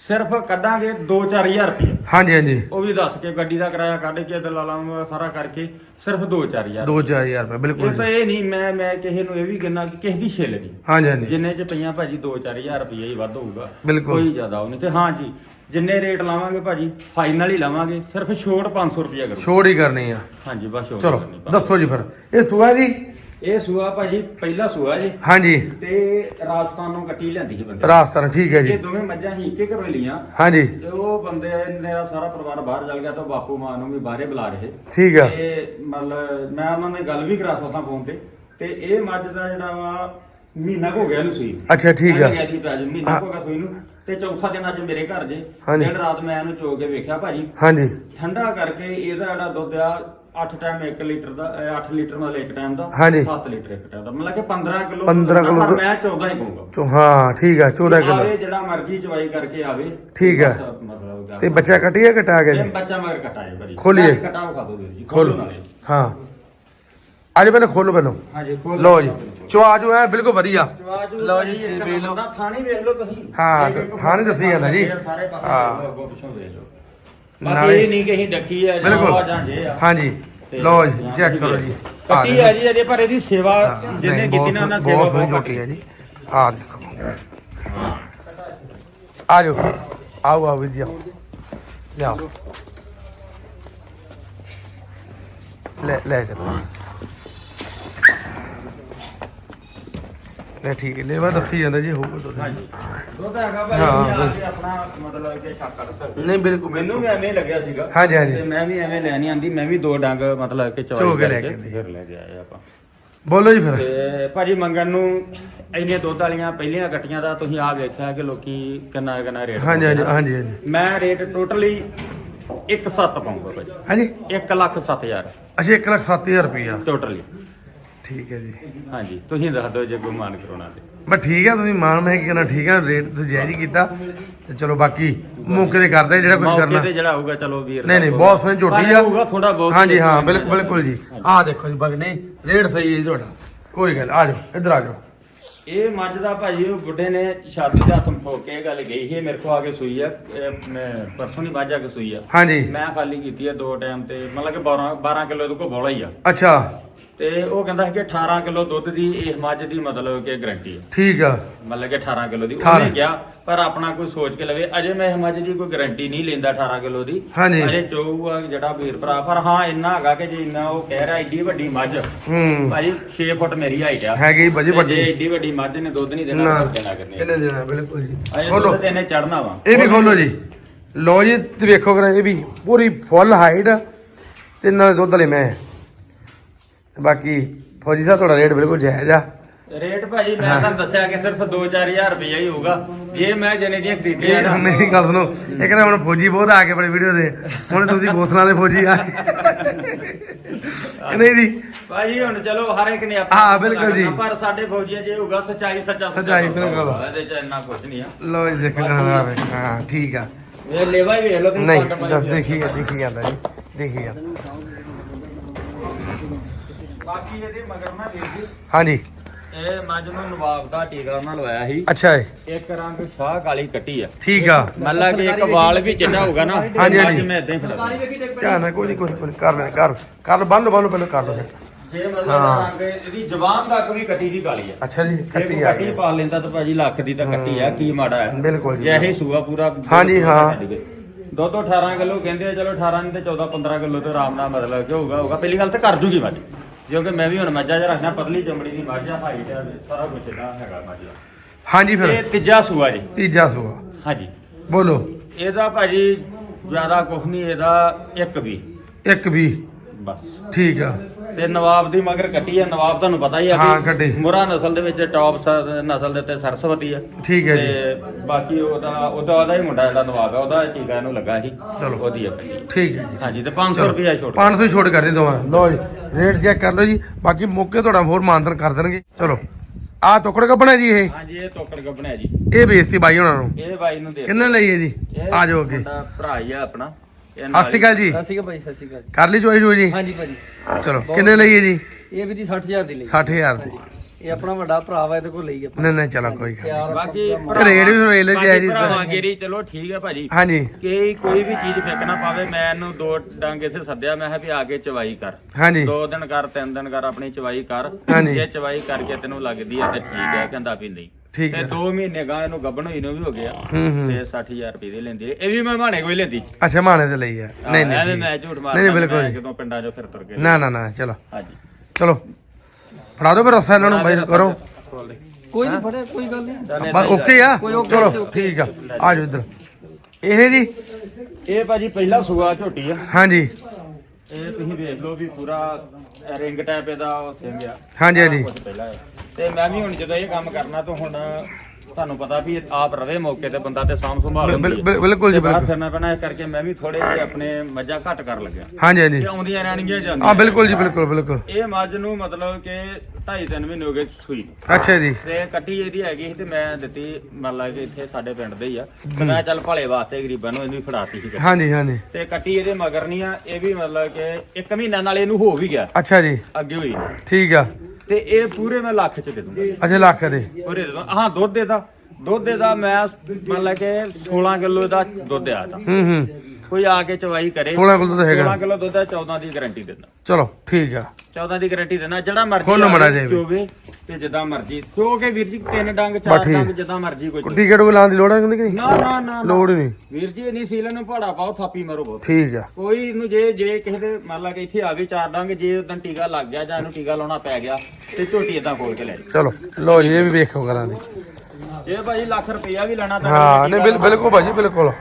ਸਿਰਫ ਕੱਢਾਂਗੇ 2-4000 ਰੁਪਏ। ਹਾਂਜੀ ਹਾਂਜੀ। ਉਹ ਵੀ ਦੱਸ ਕੇ ਗੱਡੀ ਦਾ ਕਿਰਾਇਆ ਕੱਢ ਕੇ ਦਲਾਲਾਂ ਨੂੰ ਸਾਰਾ ਕਰਕੇ ਸਿਰਫ 2-4000 2-4000 ਰੁਪਏ ਬਿਲਕੁਲ ਇਹ ਤਾਂ ਇਹ ਨਹੀਂ ਮੈਂ ਮੈਂ ਕਿਸੇ ਨੂੰ ਇਹ ਵੀ ਕਹਿੰਦਾ ਕਿ ਕਿਸੇ ਦੀ ਛਿੱਲ ਨਹੀਂ। ਹਾਂਜੀ ਹਾਂਜੀ। ਜਿੰਨੇ ਚ ਪਈਆਂ ਭਾਜੀ 2-4000 ਰੁਪਏ ਹੀ ਵੱਧ ਹੋਊਗਾ। ਬਿਲਕੁਲ। ਕੋਈ ਜ਼ਿਆਦਾ ਉਹ ਨਹੀਂ ਤੇ ਹਾਂ ਜੀ ਜਿੰਨੇ ਰੇਟ ਲਾਵਾਂਗੇ ਭਾਜੀ ਫਾਈਨਲ ਹੀ ਲਾਵਾਂਗੇ ਸਿਰਫ ਛੋਟ 500 ਰੁਪਏ ਕਰੋ। ਛੋੜ ਹੀ ਕਰਨੀ ਆ। ਹਾਂਜੀ ਬਸ ਛੋਟ ਚਲੋ ਕਰਨੀ। ਦੱਸੋ ਜੀ ਫਿਰ। ਇਹ ਸੁਆ ਜੀ ਇਹ ਸੂਆ ਭਾਜੀ ਪਹਿਲਾ ਸੂਆ ਜੀ। ਹਾਂਜੀ। ਤੇ ਰਾਜਸਥਾਨੋਂ ਕੱਟੀ ਲੈਂਦੀ ਸੀ ਬੰਦੇ ਰਾਸਤਾ ਠੀਕ ਹੈ ਇਹ ਜੀ ਦੋਵੇਂ ਮੱਝਾਂ ਹੀ ਇੱਕੇ ਘਰੋਂ ਹੀ ਲੀਆਂ ਹਾਂਜੀ। ਤੇ ਉਹ ਬੰਦੇ ਨੇ ਸਾਰਾ ਪਰਿਵਾਰ ਬਾਹਰ ਚਲ ਗਿਆ ਤਾਂ ਬਾਪੂ ਮਾਂ ਨੂੰ ਵੀ ਬਾਹਰੇ ਬੁਲਾ ਰਹੇ। ਠੀਕ ਆ। ਤੇ ਮਤਲਬ ਮੈਂ ਉਹਨਾਂ ਨੇ ਗੱਲ ਵੀ ਕਰਾ ਸਕਦਾ ਫੋਨ ਤੇ। ਤੇ ਇਹ ਮੱਝ ਦਾ ਜਿਹੜਾ ਵਾ ਮਹੀਨਾ ਹੋ ਗਿਆ ਇਹਨੂੰ ਸੂਈ ਨੂੰ। ਅੱਛਾ ਠੀਕ ਆ। ਜੀ, ਮਹੀਨਾ ਹੋ। ਗਿਆ ਸੂਈ ਨੂੰ। ਤੇ ਚੌਥਾ ਦਿਨ ਅੱਜ ਮੇਰੇ ਘਰ ਜੇ। ਦਿਨ ਰਾਤ ਮੈਂ ਇਹਨੂੰ ਚੋ ਕੇ ਵੇਖਿਆ ਭਾਜੀ। ਹਾਂਜੀ। ਠੰਡਾ ਕਰਕੇ ਇਹਦਾ ਜਿਹੜਾ ਦੁੱਧ ਆ 8 ਟਾਈਮ 1 ਲੀਟਰ ਦਾ 8 ਲੀਟਰ ਮਤਲਬ ਇੱਕ ਟਾਈਮ ਦਾ ਹਾਂਜੀ। 7 ਲੀਟਰ ਇੱਕ ਟਾਈਮ ਦਾ ਮਤਲਬ ਕਿ 15 ਕਿਲੋ 15 ਕਿਲੋ ਪਰ ਮੈਂ 14 ਹੀ ਕਹੂੰਗਾ ਚੋ ਹਾਂ ਠੀਕ ਆ 14 ਕਿਲੋ ਆਵੇ ਜਿਹੜਾ ਮਰਜ਼ੀ ਚਵਾਈ ਕਰਕੇ ਆਵੇ ਠੀਕ ਆ। ਬਸ ਮਤਲਬ ਗੱਲ। ਤੇ ਬੱਚਾ ਕੱਟਿਆ ਕਟਾ ਗਿਆ ਇਹ ਜੀ ਬੱਚਾ ਮਗਰ ਕਟਾ ਜੇ ਭਾਜੀ ਖੋਲੀਏ। ਕਟਾ ਵਿਖਾ ਦੋ ਜੀ ਖੋਲੋ ਨਾਲੇ ਹਾਂ ਅੱਜ ਪਹਿਲਾਂ ਖੋਲੋ ਪਹਿਲਾਂ ਹਾਂਜੀ ਖੋਲ ਲਓ ਜੀ ਚੋ ਆਜੋ ਐ ਬਿਲਕੁਲ ਵਧੀਆ ਲਓ ਜੀ, ਜੀ ਇਹ ਇੱਕ ਵੇਖ ਲਓ। ਥਾਣੀ ਵੇਖ ਲਓ ਤੁਸੀਂ ਹਾਂ, ਥਾਣੀ ਦੱਸੀ ਜਾਂਦਾ ਜੀ। ਸਾਰੇ ਪਾਸੇ ਹਾਂ। ਵੇਖ ਲਓ, ਅੱਗੋਂ ਪਿੱਛੋਂ ਵੇਖ ਲਓ ਨਾਲੇ- ਬਾਕੀ ਇਹ ਨਹੀਂ ਕਿ ਅਸੀਂ ਡੱਕੀ ਆ ਜਾਂ ਬਿਲਕੁਲ। ਉਹ ਜਾਂ ਜੇ ਆ। ਹਾਂਜੀ। ਤੇ ਲਓ ਜੀ ਜਾਂ ਚੈੱਕ ਕਰੋ ਜੀ। ਕੱਟੀ ਆ ਜੀ ਅਜੇ ਪਰ ਇਹਦੀ ਸੇਵਾ ਹਾਂ, ਨਹੀਂ, ਕੀਤੀ ਬਹੁਤ ਨਾ ਉਹਨਾਂ ਸੇਵਾ ਬਹੁਤ ਸੋਹਣੀ ਝੋਟੀ ਹੈ ਜੀ। ਆ ਦੇਖੋ। ਆ ਜਾਓ। ਆਓ ਆਓ ਵੀਰ ਜੀ ਆਓ। ਲਿਆਓ। ਲੈ ਲੈ ਚਲੋ। ਲੈ ਠੀਕ ਹੈ ਲੈਵਾ ਦੱਸੀ ਜਾਂਦਾ ਜੀ ਹੋਊਗਾ ਦੁੱਧ। ਦੁੱਧ ਹੈਗਾ ਭਾਈ ਹਾਂ, ਅਸੀਂ ਆ ਕੇ ਆਪਣਾ ਮਤਲਬ ਕਿ ਛੱਕ ਸਕਦੇ ਨਹੀਂ ਬਿਲਕੁਲ ਮੈਨੂੰ ਵੀ ਐਵੇਂ ਲੱਗਿਆ ਸੀਗਾ। ਹਾਂਜੀ, ਹਾਂਜੀ। ਤੇ ਮੈਂ ਵੀ ਐਵੇਂ ਲੈਣੀ ਆਂਦੀ ਮੈਂ ਵੀ ਦੋ ਡੰਗ ਮਤਲਬ ਕਿ ਚੋ ਕੇ ਲੈ। ਫਿਰ ਲੈ ਕੇ ਆਏ ਆਪਾਂ। ਬੋਲੋ ਜੀ ਫਿਰ। ਤੇ ਭਾਜੀ ਮੰਗਣ ਨੂੰ ਇੰਨੇ ਦੁੱਧ ਵਾਲੀਆਂ ਪਹਿਲੀਆਂ ਗੱਟੀਆਂ ਦਾ ਤੁਸੀਂ ਆ ਵੇਖਿਆ ਕਿ ਲੋਕੀ ਕਿੰਨਾ ਕਿੰਨਾ ਰੇਟ ਹਾਂਜੀ ਹਾਂਜੀ। ਹਾਂਜੀ ਹਾਂਜੀ। ਮੈਂ ਰੇਟ ਟੋਟਲੀ 1.7 ਪਾਉਂਗਾ ਭਾਜੀ। ਹਾਂਜੀ। 1 ਲੱਖ 7000 ਅਸੀਂ 1 ਲੱਖ 7000 ਰੁਪਈਆ। ਟੋਟਲੀ। ਠੀਕ ਹੈ ਜੀ। ਹਾਂਜੀ ਤੁਸੀਂ ਦੱਸ ਦਿਓ ਜੇ ਕੋਈ ਮਾਨ ਕਰਾਉਣਾ ਤੇ। ਬਸ ਠੀਕ ਹੈ ਤੁਸੀਂ ਮਾਨ ਮੈਂ ਕਹਿਣਾ ਠੀਕ ਹੈ ਰੇਟ ਤੁਸੀਂ ਜਾਇਜ਼ ਹੀ ਕੀਤਾ। ਤੇ ਚਲੋ ਬਾਕੀ ਮੌਕੇ ਤੇ ਕਰਦੇ ਜਿਹੜਾ ਕੁਝ ਮੌਕੇ ਕਰਨਾ। ਤੇ ਜਿਹੜਾ ਹੋਊਗਾ ਚਲੋ ਵੀਰ ਨਹੀਂ ਨਹੀਂ ਬਹੁਤ ਸੋਹਣੀ ਝੋਟੀ ਆ। ਹੋਊਗਾ ਥੋੜਾ ਬਹੁਤ ਹਾਂਜੀ ਹਾਂ ਬਿਲਕੁਲ ਬਿਲਕੁਲ ਜੀ। ਆਹ ਦੇਖੋ ਜੀ ਬਗ ਨਹੀਂ ਰੇਟ ਸਹੀ ਹੈ ਤੁਹਾਡਾ। ਕੋਈ ਗੱਲ ਆ ਜਾਓ ਇੱਧਰ ਆ ਜਾਓ। ਇਹ ਮੱਝ ਦਾ ਭਾਜੀ ਉਹ ਬੁੱਢੇ ਨੇ ਸ਼ਾਦੀ ਦਾ ਹੱਥ ਕੇ ਗੱਲ ਗਈ ਸੀ ਮੇਰੇ ਕੋ ਆ ਕੇ ਸੂਈ ਆ ਪਰਸੋਂ ਦੀ ਆ ਕੇ ਸੂਈ ਆ। ਹਾਂਜੀ। ਮੈਂ ਖਾਲੀ ਕੀਤੀ ਆ ਦੋ ਟਾਈਮ ਤੇ ਮਤਲਬ ਕਿ 12 12 ਕਿਲੋ ਇਹਦੇ ਕੋਲ ਬੋਲਾ ਹੀ ਆ। ਅੱਛਾ। ਤੇ ਉਹ ਕਹਿੰਦਾ ਸੀ ਕਿ 18 ਕਿਲੋ ਦੁੱਧ ਦੀ ਇਸ ਮੱਝ ਦੀ ਮਤਲਬ ਕਿ ਗਰੰਟੀ ਆ। ਠੀਕ ਆ। ਮਤਲਬ ਕਿ 18 ਕਿਲੋ ਦੀ। 18 ਉਹਨੇ ਕਿਹਾ ਪਰ ਆਪਣਾ ਕੋਈ ਸੋਚ ਕੇ ਲਵੇ ਅਜੇ ਮੈਂ ਇਸ ਮੱਝ ਦੀ ਕੋਈ ਗਾਰੰਟੀ ਨਹੀਂ ਲੈਂਦਾ 18 ਕਿਲੋ ਦੀ। ਹਾਂਜੀ। ਅਜੇ ਚੋਊਗਾ ਜਿਹੜਾ ਵੀਰ ਭਰਾ ਪਰ ਹਾਂ ਇੰਨਾ ਹੈਗਾ ਕਿ ਜੇ ਇੰਨਾ ਉਹ ਕਹਿ ਰਿਹਾ ਏਡੀ ਵੱਡੀ ਮੱਝ। ਹੂੰ। ਭਾਜੀ 6 ਫੁੱਟ ਮੇਰੀ ਹਾਈਟ ਆ। ਹੈਗੀ ਭਾਜੀ ਤੇ ਵੱਡੀ। ਜੇ ਏਡੀ ਵੱਡੀ ਮੱਝ ਨੇ ਦੁੱਧ ਨਹੀਂ ਦੇਣਾ ਨਾ। ਦੇਣਾ ਕਰਨੀ ਇਹਨੇ ਦੇਣਾ ਬਿਲਕੁਲ ਜੀ। ਅਜੇ ਖੋਲੋ। ਦੁੱਧ ਤੇ ਇਹਨੇ ਚੜਨਾ ਵਾ। ਇਹ ਵੀ ਖੋਲੋ ਜੀ। ਲੋ ਜੀ ਤੇ ਵੇਖੋ ਕਰਾ ਇਹ ਵੀ ਪੂਰੀ ਫੁੱਲ ਹਾਈਟ ਤੇ ਨਾਲ ਦੁੱਧ ਵਾਲੇ ਮੈਂ ਬਾਕੀ ਫੌਜੀ ਸਾਹਿਬ ਤੁਹਾਡਾ ਰੇਟ ਬਿਲਕੁਲ ਜਾਇਜ਼ ਆ। ਰੇਟ ਭਾਜੀ ਮੈਂ ਤੁਹਾਨੂੰ ਦੱਸਿਆ ਕਿ ਸਿਰਫ 2-4000 ਰੁਪਏ ਹੀ ਹੋਊਗਾ। ਜੇ ਮੈਂ ਜਨੇ ਦੀਆਂ ਖਰੀਦੀਆਂ ਨਾ ਮੇਰੀ ਗੱਲ ਸੁਣੋ ਇਹ ਕਹਿੰਦਾ ਹੁਣ ਫੌਜੀ ਬਹੁਤ ਆ ਕੇ ਬੜੀ ਵੀਡੀਓ ਦੇ। ਹੁਣ ਤੁਸੀਂ ਗੋਸਲਾਂ ਵਾਲੇ ਫੌਜੀ ਆ। ਨਹੀਂ ਜੀ। ਭਾਜੀ ਹੁਣ ਚਲੋ ਹਰ ਇੱਕ ਨੇ ਆਪਣਾ ਹਾਂ, ਬਿਲਕੁਲ ਜੀ। ਪਰ ਸਾਡੇ ਫੌਜੀਆਂ ਇਹ ਹੋਊਗਾ ਸੱਚਾਈ ਸੱਚਾ ਸੱਚਾ ਸੱਚਾਈ, ਬਿਲਕੁਲ। ਇਹਦੇ 'ਚ ਇੰਨਾ ਕੁਝ ਨਹੀਂ ਆ। ਲੋ ਜੀ ਦੇਖਣਾ ਹਾਂ ਠੀਕ ਆ। ਇਹ ਲੇਵਾ ਹੀ ਵੇਖ ਲਓ ਤੁਸੀਂ ਨਹੀਂ। ਦੇਖੀ ਦੇਖੀ ਜਾਂਦਾ ਜੀ ਦੇਖੀ ਜਾਂਦਾ ਬਾਕੀ ਇਹਦੇ ਮਗਰ ਮੈਂ ਦੇਖ ਜੀ ਹਾਂਜੀ। ਇਹ ਮੱਝ ਨੂੰ ਨਵਾਬ ਦਾ ਟੀਕਾ ਉਹਨਾਂ ਲਵਾਇਆ ਸੀ ਅੱਛਾ ਜੀ। ਇੱਕ ਰੰਗ ਸ਼ਾਹ ਕਾਲੀ ਕੱਟੀ ਆ। ਠੀਕ ਆ। ਮਤਲਬ ਕਿ ਇੱਕ ਵਾਲ ਵੀ ਚਿੱਟਾ ਹੋਊਗਾ ਨਾ ਹਾਂਜੀ, ਹਾਂਜੀ। ਮੈਂ ਇਦਾਂ ਹੀ ਫੜਾ ਧਿਆਨ ਨਾਲ ਕੋਈ ਨਹੀਂ ਕੋਈ ਨੀ, ਕੋਈ ਨੀ, ਕਰ ਲੈ ਕਰ। ਕਰ ਬੰਨ ਲਓ ਬੰਨ ਲਓ ਪਹਿਲਾਂ ਕਰ ਲਓ ਫਿਰ। ਜੇ ਮਤਲਬ ਹਾਂ। ਰੰਗ ਇਹਦੀ ਜ਼ਬਾਨ ਤੱਕ ਵੀ ਕੱਟੀ ਦੀ ਕਾਲੀ ਆ। ਅੱਛਾ ਜੀ ਕੱਟੀ ਕੱਟੀ ਆ ਕੱਟੀ ਗਈ। ਪਾ ਲੈਂਦਾ ਤਾਂ ਭਾਜੀ ਲੱਖ ਦੀ ਤਾਂ ਕੱਟੀ ਆ ਕੀ ਮਾੜਾ ਹੈ। ਬਿਲਕੁਲ ਜੀ। ਇਹ ਸੂਆ ਪੂਰਾ ਹਾਂਜੀ, ਹਾਂ। ਦੁੱਧ 18 ਕਿਲੋ ਕਹਿੰਦੇ ਆ ਚਲੋ 18 ਨਹੀਂ ਤੇ 14 15 ਕਿਲੋ ਤੇ ਆਰਾਮ ਨਾਲ ਮਤਲਬ ਕਿ ਹੋਊਗਾ ਹੋਊਗਾ। ਪਹਿਲੀ ਗੱਲ ਤਾਂ ਕਰ ਜੂਗੀ ਮੱਝ ਕਿਉਂਕਿ ਮੈਂ ਵੀ ਹੁਣ ਮੱਝਾਂ 'ਚ ਰੱਖਣਾ ਪਤਲੀ ਚਮੜੀ ਦੀ ਮੱਝ ਹਾਈਟ ਆ ਸਾਰਾ ਕੁਝ ਇਹਦਾ ਹੈਗਾ ਮੱਝ ਹਾਂਜੀ ਫਿਰ। ਇਹ ਤੀਜਾ ਸੂਆ ਜੀ। ਤੀਜਾ ਸੂਆ। ਹਾਂਜੀ। ਬੋਲੋ। ਇਹਦਾ ਭਾਜੀ ਜ਼ਿਆਦਾ ਕੁਝ ਨਹੀਂ ਇਹਦਾ ਇੱਕ ਵੀ। ਇੱਕ ਵੀ। ਬਸ। ਠੀਕ ਆ। ਤੇ ਨਵਾਬ ਦੀ ਮਗਰ ਕੱਟੀ ਆ ਨਵਾਬ ਤੁਹਾਨੂੰ ਪਤਾ ਹੀ ਆ ਹਾਂ, ਕੱਟੀ। ਮੁਰਾ ਨਸਲ ਦੇ ਵਿੱਚ ਟੌਪ ਸ- ਨਸਲ ਦੇ ਉੱਤੇ ਸਰਸਵਤੀ ਆ। ਠੀਕ ਹੈ ਜੀ। ਤੇ ਬਾਕੀ ਉਹਦਾ ਉਹਦਾ ਉਹਦਾ ਹੀ ਮੁੰਡਾ ਜਿਹੜਾ ਨਵਾਬ ਆ ਉਹਦਾ ਟੀਕਾ ਇਹਨੂੰ ਲੱਗਾ ਸੀ ਚਲੋ। ਉਹਦੀ ਆ। ਕੱਟੀ ਠੀਕ ਹੈ ਜੀ। ਹਾਂਜੀ ਤੇ 500 ਰੁਪਏ ਛੋਟ। 500 ਛੋਟ ਕਰਨੀ ਦੋਵਾਂ ਲਓ ਜੀ ਰੇਟ ਚੈੱਕ ਕਰ ਲਓ ਜੀ। ਬਾਕੀ ਮੌਕੇ ਤੁਹਾਡਾ ਹੋਰ ਮਾਨਤਨ ਕਰ ਦੇਣਗੇ। ਚਲੋ। ਆ ਟੋਕੜ ਕੱਪਣਾ ਜੀ ਇਹ। ਹਾਂਜੀ ਇਹ ਤੋਕੜ ਕੱਪਣਿਆ ਜੀ। ਇਹ ਵੇਚਤੀ ਬਾਈ ਉਹਨਾਂ ਨੂੰ। ਇਹ ਬਾਈ ਨੂੰ ਦੇ ਕਿੰਨੇ ਲਈ ਹੈ ਜੀ? ਇਹ ਆ ਜਾਓ ਅੱਗੇ। ਮੁੰਡਾ ਭਰਾ ਹੀ ਆ ਆਪਣਾ। ਸਤਿ ਸ਼੍ਰੀ ਅਕਾਲ ਜੀ। ਸਤਿ ਸ਼੍ਰੀ ਅਕਾਲ ਭਾਈ ਸਤਿ ਸ਼੍ਰੀ ਅਕਾਲ। ਕਰ ਲਈ ਚੋਈ ਜੀ? ਹਾਂਜੀ ਭਾਜੀ ਚਲੋ ਕਿੰਨੇ ਲਈ ਹੈ ਜੀ? ਇਹ ਵੀ ਦੀ 60000 ਦੀ ਲਈ। 60000 ਦੀ। ਇਹ ਆਪਣਾ ਵੱਡਾ ਭਰਾ ਵਾ ਇਹਦੇ ਕੋਲ ਲਈ ਆਪਾਂ। ਨਹੀਂ ਨਹੀਂ ਚਲੋ ਕੋਈ ਗੱਲ। ਪਿਆਰ ਬਾਕੀ ਰੇਟ ਵੀ ਲਓ ਜੀ ਇਹ ਜੀ ਚਲੋ ਠੀਕ ਹੈ ਭਾਜੀ। ਹਾਂਜੀ। ਕਿ ਕੋਈ ਵੀ ਚੀਜ਼ ਫੇਕ ਨਾ ਪਾਵੇ ਮੈਂ ਇਹਨੂੰ ਦੋ ਡੰਗ ਇੱਥੇ ਸੱਦਿਆ ਮੈਂ ਕਿਹਾ ਵੀ ਆ ਕੇ ਚਵਾਈ ਕਰ। ਹਾਂਜੀ। ਦੋ ਦਿਨ ਕਰ ਤਿੰਨ ਦਿਨ ਕਰ ਆਪਣੀ ਚਵਾਈ ਕਰ। ਹਾਂਜੀ। ਜੇ ਚਵਾਈ ਕਰਕੇ ਤੈਨੂੰ ਲੱਗਦੀ ਹੈ ਤੇ ਠੀਕ ਹੈ ਕਹਿੰਦਾ ਵੀ ਨਹੀਂ। ਠੀਕ ਤੇ ਹੈ। 2 ਮਹੀਨੇ ਗਾਂ ਇਹਨੂੰ ਗੱਭਣ ਹੋਈ ਨੂੰ ਵੀ ਹੋ ਗਿਆ। ਤੇ 60000 ਰੁਪਏ ਦੇ ਲੈਂਦੀ। ਇਹ ਵੀ ਮੈਂ ਮਾਣੇ ਕੋਈ ਲੈਂਦੀ। ਅੱਛਾ ਮਾਨੇ ਤੇ ਲਈ ਹੈ ਨਹੀਂ ਨਹੀਂ ਮੈਂ। ਝੂਠ ਮਾਰਦਾ ਨਹੀਂ, ਬਿਲਕੁਲ। ਜਦੋਂ ਪਿੰਡਾਂ 'ਚੋਂ ਫਿਰ ਤੁਰ ਕੇ ਨਾ ਨਾ ਨਾ ਚਲੋ। ਹਾਂਜੀ। ਚਲੋ। ਫੜਾ ਦਿਓ ਫਿਰ ਰਸਾ ਇਹਨਾਂ ਨੂੰ ਬਾਈ ਕਰੋ। ਕੋਈ ਨਹੀਂ ਫੜਿਆ ਕੋਈ ਗੱਲ ਨਹੀਂ। ਬਸ ਓਕੇ ਆ? ਚਲੋ। ਠੀਕ ਆ। ਆ ਜਾਓ ਇੱਧਰ। ਇਹ ਜੀ? ਇਹ ਭਾਜੀ ਪਹਿਲਾ ਸੂਆ ਝੋਟੀ ਆ। ਹਾਂਜੀ। ਇਹ ਤੁਸੀਂ ਵੇਖ ਲਓ ਵੀ ਪੂਰਾ ਰਿੰਗ ਟਾਈਪ ਇਹਦਾ ਉਹ ਸਿੰਘ ਆ। ਹਾਂਜੀ ਹਾਂਜੀ। ਕੁਝ ਪਹਿਲਾਂ ਹੈ। ਤੇ ਮੈਂ ਵੀ ਹੁਣ ਜਦੋਂ ਇਹ ਕੰਮ ਕਰਨਾ ਤਾਂ ਹੁਣ ਤੁਹਾਨੂੰ ਪਤਾ ਵੀ ਆਪ ਰਵੇ ਮੌਕੇ ਤੇ ਬੰਦਾ ਤੇ ਸਾਂਭ ਸੰਭਾਲ ਬਿਲ- ਹੁੰਦੀ ਹੈ। ਬਿਲ- ਬਿਲਕੁਲ ਜੀ ਤੇ ਬਾਹਰ ਬਿਲਕੁਲ। ਫਿਰਨਾ ਪੈਣਾ ਇਸ ਕਰਕੇ ਮੈਂ ਵੀ ਥੋੜੇ ਜਿਹੇ ਆਪਣੇ ਮੱਝਾਂ ਘੱਟ ਕਰ ਲੱਗਿਆ। ਹਾਂਜੀ ਹਾਂਜੀ। ਤੇ ਆਉਂਦੀਆਂ ਰਹਿਣਗੀਆਂ ਹਾਂ ਜਾਂਦੀਆਂ ਬਿਲਕੁਲ ਜੀ ਬਿਲਕੁਲ ਬਿਲਕੁਲ। ਇਹ ਮੱਝ ਨੂੰ ਮਤਲਬ ਕਿ 2.5 3 ਮਹੀਨੇ ਹੋ ਗਏ ਸੂਈ ਨੂੰ। ਅੱਛਾ ਜੀ। ਤੇ ਕੱਟੀ ਇਹਦੀ ਹੈਗੀ ਸੀ ਤੇ ਮੈਂ ਦਿੱਤੀ ਮੰਨ ਲਾ ਕਿ ਇੱਥੇ ਸਾਡੇ ਪਿੰਡ ਦੇ ਹੀ ਆ। ਤੇ ਮੈਂ ਚੱਲ ਭਲੇ ਵਾਸਤੇ ਗਰੀਬਾਂ ਨੂੰ ਇਹਨੂੰ ਹੀ ਫੜਾਤੀ ਸੀ ਹਾਂਜੀ ਹਾਂਜੀ। ਤੇ ਕੱਟੀ ਇਹਦੇ ਮਗਰ ਨਹੀਂ ਆ ਇਹ ਵੀ ਮਤਲਬ ਕਿ ਇੱਕ ਮਹੀਨਾ ਨਾਲ ਇਹਨੂੰ ਹੋ ਵੀ ਗਿਆ। ਅੱਛਾ ਜੀ। ਅੱਗੇ ਹੋਈ। ਠੀਕ ਆ। ਤੇ ਇਹ ਪੂਰੇ ਮੈਂ ਲੱਖ ਚ ਦੇ ਦੂੰਗਾ। ਅੱਛਾ ਲੱਖ ਦੇ। ਪੂਰੇ ਦੇ ਦੂੰਗਾ। ਹਾਂ ਦੁੱਧ ਇਹਦਾ ਦੁੱਧ ਇਹਦਾ ਮੈਂ ਮੰਨ ਲਾ ਕਿ 16 ਕਿਲੋ ਇਹਦਾ ਦੁੱਧ ਆ ਦਾ ਹੂੰ ਹੂੰ। ਕੋਈ ਆ ਕੇ ਚਵਾਈ ਕਰੇ। 16 ਕਿਲੋ ਤਾਂ ਹੈਗਾ। 16 ਕਿਲੋ ਦੁੱਧ ਹੈ 14 ਦੀ ਗਾਰੰਟੀ ਦਿੰਦਾ। ਚਲੋ ਠੀਕ ਆ। 14 ਦੀ ਗਾਰੰਟੀ ਦੇਣਾ ਜਿਹੜਾ ਮਰਜ਼ੀ ਖੋਲੋ ਮਾੜਾ ਆਵੇ, ਜਿਹਾ ਵੀ। ਚੋਵੇ ਤੇ ਜਿੱਦਾਂ ਮਰਜ਼ੀ। ਕਿਉਂਕਿ ਵੀਰ ਜੀ ਤਿੰਨ ਡੰਗ ਬਸ ਚਾਰ ਠੀਕ। ਡੰਗ ਜਿੱਦਾਂ ਮਰਜ਼ੀ ਕੋਈ ਚੋਵੇ। ਟਿਕਟ ਕੋ ਲਾਉਣ ਦੀ ਲੋੜ ਹੈ ਕਿ ਨਹੀਂ? ਨਾ ਨਾ ਨਾ ਨਾ। ਲੋੜ ਹੀ ਨਹੀਂ। ਵੀਰ ਜੀ ਇਨੀ ਸੀਲਨ ਨੂੰ ਪਹਾੜਾ ਪਾਓ ਥਾਪੀ ਮਾਰੋ ਬਹੁਤ। ਠੀਕ ਆ। ਕੋਈ ਇਹਨੂੰ ਜੇ ਜੇ ਕਿਸੇ ਦੇ ਮੰਨ ਲਾ ਕਿ ਇੱਥੇ ਆ ਗਏ ਚਾਰ ਡੰਗ ਜੇ ਉਦੋਂ ਟੀਕਾ ਲੱਗ ਗਿਆ ਜਾਂ ਇਹਨੂੰ ਟੀਕਾ ਲਾਉਣਾ ਪੈ ਗਿਆ ਤੇ ਝੋਟੀ ਇਦਾਂ ਖੋਲ ਕੇ ਲੈ ਚਲੋ ਲੋ ਜੀ ਇਹ ਵੀ ਵੇਖੋ ਕਰਾਂਗੇ। ਇਹ ਭਾਜੀ ਲੱਖ ਰੁਪਈਆ ਵੀ ਲੈਣਾ ਤਾਂ ਹਾਂ ਨਹੀਂ ਬਿਲ- ਬਿਲਕੁਲ ਭਾਜੀ ਬਿਲਕੁਲ।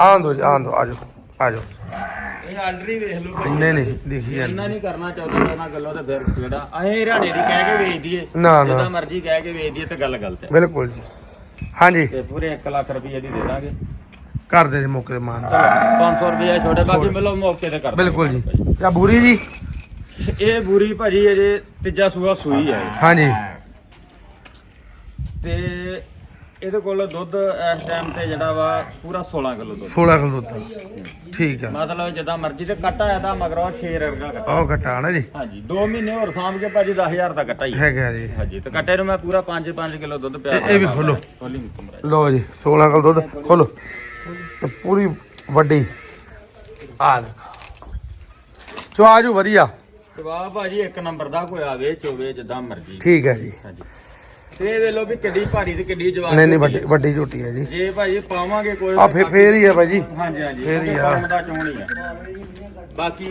ਆਉਣ ਦੋ ਜੀ ਆਉਣ ਦੋ ਆਜੋ ਆਜੋ ਇਹ ਆਰਡਰ ਹੀ ਵੇਖ ਲਓ ਭਾਜੀ ਨਹੀਂ ਨਹੀਂ ਦੇਖੀ ਜਾਂਦੇ। ਇੰਨਾ ਨਹੀਂ ਕਰਨਾ ਚਾਹੁੰਦਾ ਉਹਨਾਂ ਗੱਲੋਂ ਤੇ ਫਿਰ ਜਿਹੜਾ। ਅਸੀਂ ਹਰਿਆਣੇ ਦੀ ਕਹਿ ਕੇ ਵੇਚ ਦਈਏ। ਨਾ ਨਾ। ਜਿੱਦਾਂ ਮਰਜ਼ੀ ਕਹਿ ਕੇ ਵੇਚ ਦਈਏ ਤੇ ਗੱਲ ਗਲਤ ਹੈ। ਬਿਲਕੁਲ ਜੀ। ਹਾਂਜੀ। ਤੇ ਪੂਰੇ 1 ਲੱਖ ਰੁਪਈਏ ਦੀ ਦੇ ਦਾਂਗੇ। ਕਰ ਦੇ ਜੀ ਮੌਕੇ ਤੇ ਮਾਨ। ਚਲੋ 500 ਰੁਪਏ ਛੋਟੇ ਬਾਕੀ ਮਿਲੋ ਮੌਕੇ ਤੇ ਕਰ ਦਾਂਗੇ। ਬਿਲਕੁਲ ਜੀ। ਤੇ ਬੂਰੀ ਜੀ? ਇਹ ਬੂਰੀ ਭਾਜੀ ਅਜੇ ਤੀਜਾ ਸੂਆ ਸੂਈ ਹੈ। ਹਾਂਜੀ। ਤੇ ਇਹਦੇ ਕੋਲ ਦੁੱਧ ਇਸ ਟਾਈਮ ਤੇ ਜਿਹੜਾ ਵਾ ਪੂਰਾ 16 ਕਿਲੋ ਦੁੱਧ। 16 ਕਿਲੋ ਦੁੱਧ। ਠੀਕ ਆ। ਮਤਲਬ ਜਿੱਦਾਂ ਮਰਜ਼ੀ ਤੇ ਕੱਟਾ ਇਹਦਾ ਮਗਰੋਂ ਸ਼ੇਰ ਵਰਗਾ ਕੱਟਾ ਉਹ ਘਟਾ ਨਾ ਜੀ। ਹਾਂਜੀ 2 ਮਹੀਨੇ ਹੋਰ ਸਾਂਭ ਕੇ ਭਾਜੀ 10000 ਦਾ ਕੱਟਾ ਹੀ ਹੈ। ਹੈਗਾ ਜੀ। ਹਾਂਜੀ ਤੇ ਕੱਟੇ ਨੂੰ ਮੈਂ ਪੂਰਾ 5-5 ਕਿਲੋ ਦੁੱਧ ਪਿਆ ਇਹ- ਵੀ ਖੋਲੋ। ਖੋਲੀ ਕਮਰਾ ਲੋ ਜੀ 16 ਕਿਲੋ ਦੁੱਧ ਖੋਲੋ। ਤੇ ਪੂਰੀ ਵੱਡੀ। ਆ ਦੇਖੋ। ਚੋ ਆਜੂ ਵਧੀਆ। ਜਵਾਬ ਭਾਜੀ ਇੱਕ ਨੰਬਰ ਦਾ ਕੋਈ ਆਵੇ ਚੋਵੇ ਜਿੱਦਾਂ ਮਰਜ਼ੀ। ਠੀਕ ਹੈ ਜੀ। ਹਾਂਜੀ। ਤੇ ਇਹ ਵੇਖ ਲਓ ਵੀ ਕਿੱਡੀ ਭਾਰੀ ਤੇ ਕਿੱਡੀ ਜਵਾਬ ਨਹੀਂ ਨਹੀਂ ਵੱਡੀ ਵੱਡੀ ਝੋਟੀ ਹੈ ਜੀ। ਜੇ ਭਾਜੀ ਪਾਵਾਂਗੇ ਕੋਈ ਆ ਫੇ ਫੇਰ ਹੀ ਆ ਭਾਜੀ ਹਾਂਜੀ ਹਾਂਜੀ। ਫੇਰ ਹੀ ਉਹਦੇ ਆ। ਕੰਮ ਦਾ ਚੋਣ ਹੀ ਆ। ਬਾਕੀ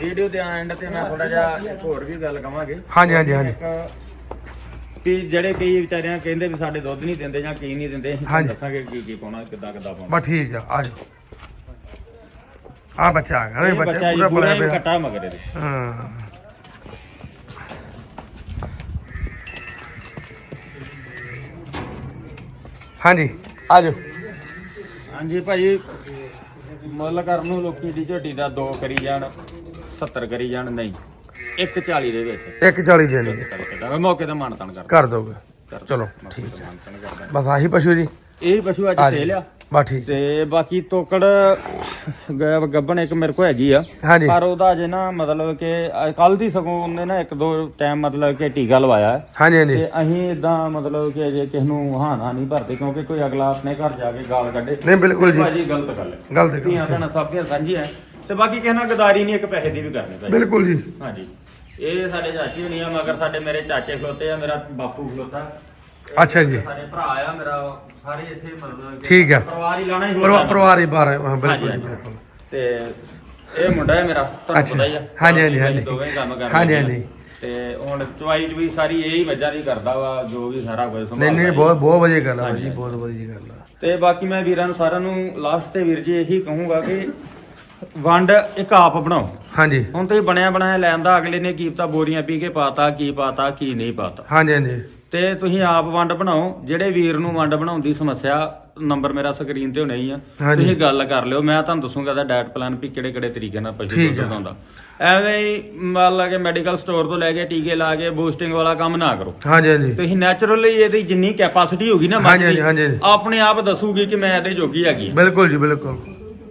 ਵੀਡੀਓ ਦੇ ਐਂਡ ਤੇ ਮੈਂ ਥੋੜਾ ਜਿਹਾ ਇੱਕ ਹੋਰ ਵੀ ਗੱਲ ਕਵਾਂਗੇ। ਹਾਂਜੀ ਹਾਂਜੀ ਹਾਂਜੀ। ਇੱਕ ਵੀ ਜਿਹੜੇ ਕਈ ਵਿਚਾਰਿਆਂ ਕਹਿੰਦੇ ਵੀ ਸਾਡੇ ਦੁੱਧ ਨਹੀਂ ਦਿੰਦੇ ਜਾਂ ਕੀ ਨਹੀਂ ਦਿੰਦੇ। ਦੱਸਾਂਗੇ ਕੀ ਕੀ ਪਾਉਣਾ ਕਿੱਦਾਂ ਕਿੱਦਾਂ ਪਾਉਣਾ। ਬਸ ਠੀਕ ਆ ਆਜੋ ਆ ਬੱਚਾ ਆ ਗਿਆ ਬੱਚਾ ਪੂਰਾ ਹੀ ਪਿਆ। ਹਾਂ। ਹਾਂਜੀ। ਆਜੋ। ਹਾਂਜੀ ਭਾਜੀ ਮੁੱਲ ਕਰਨ ਨੂੰ ਲੋਕੀ ਦੀ ਝੋਟੀ ਦਾ 2 ਕਰੀ ਜਾਣ 70 ਕਰੀ ਜਾਣ ਨਹੀਂ। 140 ਦੇ ਵਿੱਚ। 140 ਦੇਣੀ ਹੈ। ਕਰਕੇ ਦਾਂਗੇ ਮੌਕੇ ਤੇ ਮਾਨਤਾਨ ਕਰ ਕਰ ਦੋਗੇ। ਚਲੋ ਠੀਕ। ਕਰਦਾ। ਬਸ ਆਹੀ ਪਸ਼ੂ ਜੀ। ਇਹ ਪਸ਼ੂ ਅੱਜ ਆ ਸੇਲ ਆ। ਬਸ ਠੀਕ। ਤੇ ਬਾਕੀ ਤੋਕੜ ਗ- ਗੱਬਣ ਇੱਕ ਮੇਰੇ ਕੋ ਹੈਗੀ ਆ। ਹਾਂਜੀ। ਪਰ ਉਹਦਾ ਜੇ ਨਾ ਮਤਲਬ ਕਿ ਕੱਲ ਦੀ ਸਗੋਂ ਉਹਨੇ ਨਾ ਇੱਕ ਦੋ ਟਾਈਮ ਮਤਲਬ ਕਿ ਟੀਕਾ ਲਵਾਇਆ। ਹੈ ਹਾਂਜੀ ਹਾਂਜੀ। ਤੇ ਅਸੀਂ ਇਦਾਂ ਮਤਲਬ ਕਿ ਜੇ ਕਿਸ ਨੂੰ ਹਾਨਾ ਨਹੀਂ ਭਰਦੇ ਕਿਉਂਕਿ ਕੋਈ ਅਗਲਾ ਆਪਣੇ ਘਰ ਜਾ ਕੇ ਗਾਲ ਕੱਢੇ। ਨਹੀਂ ਬਿਲਕੁਲ ਜੀ। ਭਾਜੀ ਗਲਤ ਗੱਲ ਹੈ। ਗਲਤ ਗੱਲ। ਧੀਆਂ ਭੈਣਾਂ ਸਭ ਦੀਆਂ ਸਾਂਝੀਆਂ। ਹੈ। ਤੇ ਬਾਕੀ ਕਿਸੇ ਨਾਲ ਗਦਾਰੀ ਨਹੀਂ ਇੱਕ ਪੈਸੇ ਦੀ ਵੀ ਕਰਨੀ ਭਾਜੀ। ਬਿਲਕੁਲ ਜੀ। ਹਾਂਜੀ। ਇਹ ਸਾਡੇ ਚਾਚੀ ਹੋਣੀ ਆ ਮਗਰ ਸਾਡੇ ਮੇਰੇ ਚਾਚੇ ਖਲੋਤੇ ਆ ਮੇਰਾ ਬਾਪੂ ਖਲੋਤਾ। ਅੱਛਾ ਜੀ ਭਰਾ ਆ ਮੇਰਾ ਸਾਰੇ ਇੱਥੇ ਮਤਲਬ ਕਿ ਠੀਕ ਆ ਪਰਿਵਾਰ ਹੀ ਲਾਣਾ ਹੀ ਪਰਿਵਾ- ਪਰਿਵਾਰ ਹੀ ਬਾਹਰ ਹੈ, ਹਾਂ, ਬਿਲਕੁਲ ਹਾਂਜੀ, ਜੀ ਹਾਂਜੀ। ਬਿਲਕੁਲ ਤੇ ਇਹ ਮੁੰਡਾ ਹੈ ਮੇਰਾ ਤੁਹਾਨੂੰ ਅੱਛਾ। ਪਤਾ ਹੀ ਆ ਹਾਂਜੀ, ਹਾਂਜੀ, ਹਾਂਜੀ। ਦੋਵੇਂ ਹੀ ਕੰਮ ਕਰਦੇ ਹਾਂਜੀ, ਆ। ਹਾਂਜੀ। ਤੇ ਹੁਣ ਚਵਾਈ ਵੀ ਸਾਰੀ ਇਹ ਹੀ ਮੱਝਾਂ ਦੀ ਕਰਦਾ ਵਾ ਜੋ ਵੀ ਸਾਰਾ ਕੁਝ ਨਹੀਂ ਸੰਭਾਲਦਾ ਨਹੀਂ। ਬਹੁਤ ਬਹੁਤ ਵਧੀਆ ਗੱਲ ਜੀ ਬਹੁਤ ਵਧੀਆ ਗੱਲ ਹੈ ਤੇ ਬਾਕੀ ਮੈਂ ਵੀਰਾਂ ਨੂੰ ਸਾਰਿਆਂ ਨੂੰ ਲਾਸਟ ਤੇ ਵੀਰ ਜੀ ਇਹੀ ਕਹੂੰਗਾ ਕਿ ਵੰਡ ਇੱਕ ਆਪ ਬਣਾਓ ਹਾਂਜੀ ਹੁਣ ਤੇ ਬਣਿਆ ਬਣਾਇਆ ਲੈਣ ਦਾ ਅਗਲੇ ਨੇ ਕੀ ਪਤਾ ਬੋਰੀਆਂ ਪੀ ਕੇ ਪਾਤਾ ਕੀ ਪਾਤਾ ਕੀ ਨਹੀਂ ਪਾਤਾ ਹਾਂਜੀ ਹਾਂਜੀ ਤੇ ਤੁਸੀਂ ਆਪ ਵੰਡ ਬਣਾਓ। ਜਿਹੜੇ ਵੀਰ ਨੂੰ ਵੰਡ ਬਣਾਉਣ ਦੀ ਸਮੱਸਿਆ ਨੰਬਰ ਮੇਰਾ ਸਕਰੀਨ ਤੇ ਹੋਣਾ ਹੀ ਆ। ਹਾਂਜੀ। ਤੁਸੀਂ ਗੱਲ ਕਰ ਲਿਓ। ਮੈਂ ਤੁਹਾਨੂੰ ਦੱਸੂਗਾ ਦਾ ਡਾਇਟ ਪਲਾਨ ਵੀ ਕਿਹੜੇ ਕਿਹੜੇ ਤਰੀਕੇ ਨਾਲ ਪਸ਼ੂ ਠੀਕ ਦੁੱਧ ਆ। ਐਵੇਂ ਹੀ ਮੰਨ ਲਾ ਕੇ ਮੈਡੀਕਲ ਸਟੋਰ ਤੋਂ ਲੈ ਕੇ ਟੀਕੇ ਲਾ ਕੇ ਬੂਸਟਿੰਗ ਵਾਲਾ ਕੰਮ ਨਾ ਕਰੋ। ਹਾਂਜੀ ਹਾਂਜੀ। ਤੁਸੀਂ ਨੈਚੁਰਲੀ ਇਹਦੀ ਜਿੰਨੀ ਕੈਪੈਸਿਟੀ ਹੋਗੀ ਨਾ ਮੱਝ ਹਾਂਜੀ, ਦੀ, ਹਾਂਜੀ, ਹਾਂਜੀ। ਆਪਣੇ ਆਪ ਦੱਸੂਗੀ ਕਿ ਮੈਂ ਇਹਦੇ ਜੋਗੀ ਹੈਗੀ ਬਿਲਕੁਲ ਜੀ ਬਿਲਕੁਲ।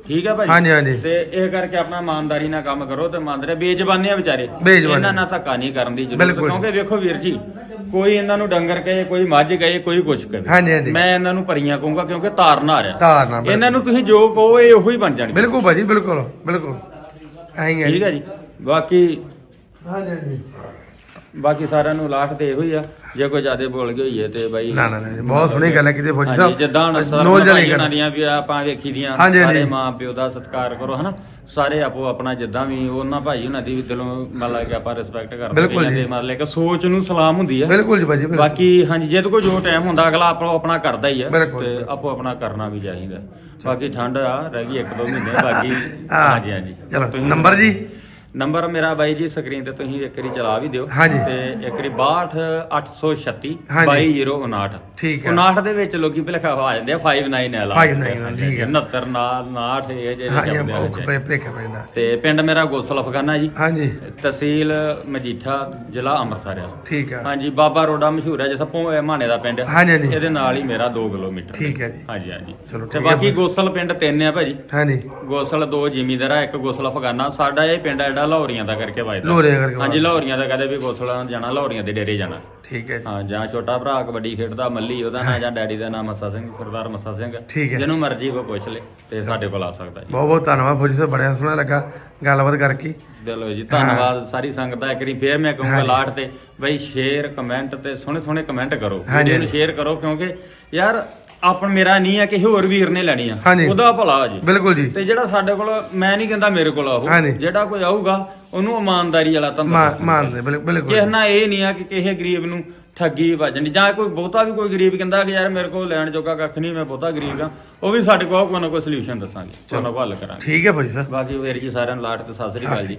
ਠੀਕ ਹੈ ਭਾਈ? ਹਾਂਜੀ, ਹਾਂਜੀ। ਤੇ ਇਹ ਕਰਕੇ ਆਪਣਾ ਇਮਾਨਦਾਰੀ ਨਾਲ ਕੰਮ ਕਰੋ ਤੇ ਇਮਾਨਦਾਰੀ ਬੇਜ਼ਬਾਨੀ ਆ ਵਿਚਾਰੇ। ਬੇਜ਼ੁਬਾਨੀ। ਇਹਨਾਂ ਨਾਲ ਧੱਕਾ ਨਹੀਂ ਕਰਨ ਦੀ ਜ਼ਰੂਰਤ। ਬਿਲਕੁਲ। ਕਿਉਂਕਿ ਵੇਖੋ ਵੀਰ ਜੀ ਕੋਈ ਇਹਨਾਂ ਨੂੰ ਡੰਗਰ ਕਹੇ ਕੋਈ ਮੱਝ ਕਹੇ ਕੋਈ ਕੁਛ ਕਹੇ। ਹਾਂਜੀ, ਹਾਂਜੀ। ਮੈਂ ਇਹਨਾਂ ਨੂੰ ਪਰੀਆਂ ਕਹੂੰਗਾ ਕਿਉਂਕਿ ਤਾਰ ਨਾ ਰਿਹਾ ਧਾਰ ਨਾਲ ਇਹਨਾਂ ਨੂੰ ਤੁਸੀਂ ਜੋ ਕਹੋ ਇਹ ਉਹੀ ਬਣ ਜਾਣਗੇ। ਬਿਲਕੁਲ ਭਾਜੀ ਬਿਲਕੁਲ ਬਿਲਕੁਲ। ਐਂ ਹੀ ਹੈ ਠੀਕ ਹੈ ਜੀ। ਬਾਕੀ ਹਾਂਜੀ ਹਾਂਜੀ। ਬਾਕੀ ਸਾਰਿਆਂ ਨੂੰ ਲਾਖ ਤੇ ਇਹੋ ਹੀ ਆ। ਜੇ ਕੋਈ ਜ਼ਿਆਦਾ ਬੋਲ ਗਈ ਹੋਈ ਹੈ ਤੇ ਬਾਈ ਨਾ ਨਾ ਨਾ ਬਹੁਤ ਸੋਹਣੀ ਗੱਲ ਹੈ ਕਿਤੇ ਫੌਜੀ ਹਾਂਜੀ, ਜਿੱਦਾਂ ਹੁਣ ਸਾਹਿਬ ਸਰਵਣ ਨੋਲ ਜਲੀ ਭਾਈ ਗੱਲ ਉਹਨਾਂ ਦੀਆਂ ਵੀ ਆਪਾਂ ਵੇਖੀ ਦੀਆਂ ਸਾਰੇ। ਮਾਂ ਪਿਓ ਦਾ ਸਤਿਕਾਰ ਕਰੋ ਹਨਾ ਸਾਰੇ ਆਪੋ ਆਪਣਾ ਜਿੱਦਾਂ ਵੀ ਉਹਨਾਂ ਭਾਈ ਉਹਨਾਂ ਦੀ ਵੀ ਦਿਲੋਂ ਮਤਲਬ ਕਿ ਆਪਾਂ ਰਿਸਪੈਕਟ ਕਰਦੇ ਜੀ। ਦੇ ਮਤਲਬ ਕਿ ਸੋਚ ਨੂੰ ਸਲਾਮ ਹੁੰਦੀ ਆ ਬਿਲਕੁਲ ਜੀ ਭਾਜੀ। ਬਾਕੀ ਹਾਂਜੀ ਜੇ ਕੋਈ ਜੋ ਟਾਈਮ ਹੁੰਦਾ ਅਗਲਾ ਆਪੋ ਆਪਣਾ ਕਰਦਾ ਹੀ ਆ ਬਿਲਕੁਲ, ਤੇ। ਆਪੋ ਆਪਣਾ ਕਰਨਾ ਵੀ ਚਾਹੀਦਾ ਬਾਕੀ ਠੰਡ ਆ ਰਹਿ ਗਈ ਇੱਕ ਦੋ ਮਹੀਨੇ ਬਾਕੀ ਹਾਂ। ਹਾਂਜੀ ਹਾਂਜੀ ਚਲੋ ਨੰਬਰ ਜੀ ਨੰਬਰ ਮੇਰਾ ਬਾਈ ਜੀ ਸਕਰੀਨ ਤੇ ਤੁਸੀਂ ਇੱਕ ਵਾਰੀ ਚਲਾ ਵੀ ਦਿਓ। ਹਾਂਜੀ। ਤੇ ਇੱਕ ਵਾਰੀ 62836 ਹਾਂਜੀ। 2259 ਠੀਕ ਹੈ। 59 ਦੇ ਵਿੱਚ ਲੋਕੀ ਭਲੇਖਾ ਆ ਜਾਂਦੇ ਆ 59 ਹੈ 59 ਠੀਕ ਹੈ। 69 ਨਾਲ 59 ਇਹ ਜਿਹੜੇ ਹਾਂਜੀ ਉਹ ਪੈਂਦਾ। ਤੇ ਪਿੰਡ ਮੇਰਾ ਗੋਸਲ ਅਫਗਾਨਾ ਜੀ। ਹਾਂਜੀ। ਤਹਿਸੀਲ ਮਜੀਠਾ ਜ਼ਿਲ੍ਹਾ ਅੰਮ੍ਰਿਤਸਰ ਆ। ਠੀਕ ਆ। ਹਾਂਜੀ ਬਾਬਾ ਰੋਡਾ ਮਸ਼ਹੂਰ ਹੈ ਜਿਸ ਪੋ ਮਾਣੇ ਦਾ ਪਿੰਡ ਹਾਂਜੀ, ਹਾਂਜੀ। ਇਹਦੇ ਨਾਲ ਹੀ ਮੇਰਾ 2 ਕਿਲੋਮੀਟਰ ਠੀਕ ਹੈ ਜੀ। ਹਾਂਜੀ ਹਾਂਜੀ। ਚਲੋ ਤੇ ਠੀਕ ਹੈ ਬਾਕੀ ਗੋਸਲ ਪਿੰਡ ਤਿੰਨ ਆ ਭਾਜੀ। ਹਾਂਜੀ। ਗੋਸਲ ਦੋ ਜ਼ਿਮੀਂਦਾਰ ਆ ਇੱਕ ਗੋਸਲ ਅਫਗਾਨਾ। ਸਾਡਾ ਇਹ ਪਿੰਡ ਆ ਜਿਹੜਾ ਲਾਹੌਰੀਆਂ ਦਾ ਕਰਕੇ ਵੱਜਦਾ ਲੋਰੇ ਕਰਕੇ ਹਾਂਜੀ ਲਾਹੌਰੀਆਂ ਦਾ ਕਹਦੇ ਵੀ ਗੋਸਲਾਂ ਜਾਣਾ ਲਾਹੌਰੀਆਂ ਦੇ ਡੇਰੇ ਜਾਣਾ। ਠੀਕ ਹੈ ਜੀ। ਹਾਂ ਜਾਂ ਛੋਟਾ ਭਰਾ ਕਬੱਡੀ ਖੇਡਦਾ ਮੱਲੀ ਉਹਦਾ ਨਾਂ ਜਾਂ ਡੈਡੀ ਦਾ ਨਾਮ ਮੱਸਾ ਸਿੰਘ ਸਰਦਾਰ ਮੱਸਾ ਸਿੰਘ। ਠੀਕ ਹੈ। ਜਿਹਨੂੰ ਮਰਜ਼ੀ ਕੋ ਪੁੱਛ ਲੇ ਤੇ ਸਾਡੇ ਕੋਲ ਆ ਸਕਦਾ ਜੀ। ਬਹੁਤ ਬਹੁਤ ਧੰਨਵਾਦ ਫੌਜੀ ਸਾਹਿਬ ਬੜਿਆ ਸੋਹਣਾ ਲੱਗਾ ਗੱਲਬਾਤ ਕਰਕੇ। ਚਲੋ ਜੀ ਧੰਨਵਾਦ ਸਾਰੀ ਸੰਗਤ ਦਾ। ਇੱਕ ਵਾਰੀ ਫੇਰ ਮੈਂ ਕਹੂੰਗਾ ਲਾਟ ਤੇ ਬਈ ਸ਼ੇਅਰ ਕਮੈਂਟ ਤੇ ਸੋਹਣੇ ਸੋਹਣੇ ਕਮੈਂਟ ਕਰੋ ਵੀਡੀਓ ਨੂੰ ਸ਼ੇਅਰ ਕਰੋ ਕਿਉਂਕਿ ਯਾਰ ਆਪਣ ਮੇਰਾ ਨਹੀਂ ਹੈ ਕਿ ਹੋਰ ਵੀਰ ਨੇ ਲੈਣੀ ਆ। ਹਾਂਜੀ। ਉਹਦਾ ਭਲਾ ਜੀ। ਬਿਲਕੁਲ ਜੀ। ਤੇ ਜਿਹੜਾ ਸਾਡੇ ਕੋਲ ਮੈਂ ਨਹੀਂ ਕਹਿੰਦਾ ਮੇਰੇ ਕੋਲ ਆਹੋ ਹਾਂਜੀ। ਜਿਹੜਾ ਕੋਈ ਆਊਗਾ ਉਹਨੂੰ ਇਮਾਨਦਾਰੀ ਵਾਲਾ ਧੰਦਾ ਮਾਂ ਦੱਸਣਾ। ਮਾਨਦੇ ਬਿਲਕੁਲ ਬਿਲਕੁਲ ਕਿਸੇ ਨਾਲ ਇਹ ਨਹੀਂ ਆ ਕਿ ਕਿਸੇ ਗਰੀਬ ਨੂੰ ਠੱਗੀ ਵੱਜਣੀ ਜਾਂ ਕੋਈ ਬਹੁਤਾ ਵੀ ਕੋਈ ਗਰੀਬ ਕਹਿੰਦਾ ਕਿ ਯਾਰ ਮੇਰੇ ਕੋਲ ਲੈਣ ਜੋਗਾ ਕੱਖ ਨਹੀਂ ਮੈਂ ਬਹੁਤਾ ਗਰੀਬ ਆ ਉਹ ਵੀ ਸਾਡੇ ਕੋਲ ਕੋਈ ਨਾ ਕੋਈ ਸੋਲੂਸ਼ਨ ਦੱਸਾਂਗੇ। ਕੋਈ ਨਾ ਕੋਈ ਹੱਲ ਕਰਾਂਗੇ। ਠੀਕ ਹੈ ਫੌਜੀ ਸਾਹਿਬ ਬਾਕੀ ਵੀਰ ਜੀ ਸਾਰਿਆਂ ਨੂੰ ਲਾਟ ਤੇ ਸਤਿ ਸ੍ਰੀ ਅਕਾਲ ਜੀ।